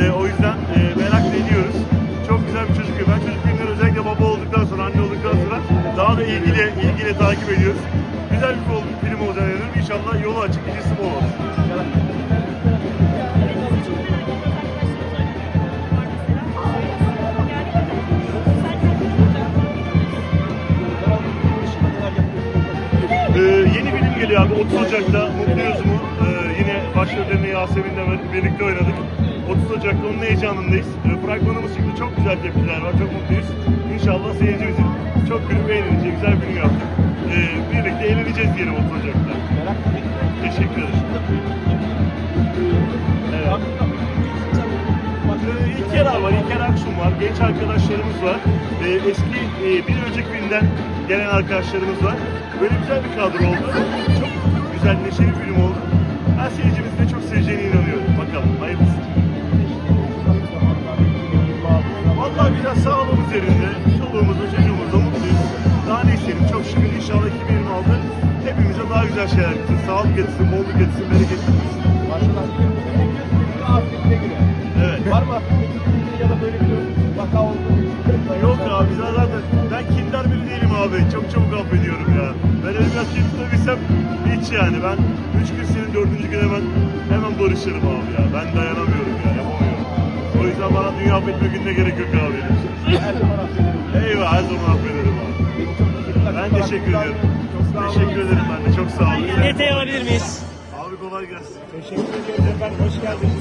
E, o yüzden e, merak ediyoruz. Çok güzel bir çocuk. Ben çocuk günler özellikle baba olduktan sonra, anne olduktan sonra daha da ilgiyle, ilgiyle takip ediyoruz. Güzel bir film, film olacağını inanıyorum. İnşallah yolu açık, ikincisi bol olur. Ee, yeni film geliyor abi 30 Ocak'ta Mutlu Yüzümü ee, yine başrollerini Yasemin'le birlikte oynadık. 30 Ocak'ta onun heyecanındayız. Ee, fragmanımız çıktı. Çok güzel tepkiler var. Çok mutluyuz. İnşallah seyircimizin çok gülüp eğleneceği güzel bir gün yaptık. Ee, birlikte eğleneceğiz diyelim 30 Ocak'ta. Teşekkür ederim. Evet. Ee, İlker var, İlker Aksun var, genç arkadaşlarımız var. Ee, eski e, bir önceki filmden gelen arkadaşlarımız var. Böyle güzel bir kadro oldu. Çok güzel, neşeli bir film oldu. Ben seyircimizin de çok seveceğine inanıyorum. Bakalım, hayırlısı. Biraz sağlığımız yerinde, çoluğumuzla, çocuğumuzla mutluyuz. Daha ne isterim, çok şükür inşallah 2026 hepimize daha güzel şeyler getirsin. Sağlık getirsin, bolluk getirsin, bereket getirsin. Evet. Var mı ya da böyle bir vaka oldu? Yok abi biz zaten ben kindar biri değilim abi. Çok çabuk affediyorum ya. Ben öyle biraz tutabilsem hiç yani. Ben üç gün senin dördüncü gün hemen hemen barışırım abi ya. Ben dayanamıyorum. Yüzden bana dünya gününe gerek yok abi. Her zaman affederim. Eyvah her zaman affederim abi. Ben teşekkür ederim. Teşekkür ederim ben de. Çok sağ olun. Detay alabilir miyiz? Abi kolay gelsin. Teşekkür ederiz efendim. Hoş geldiniz.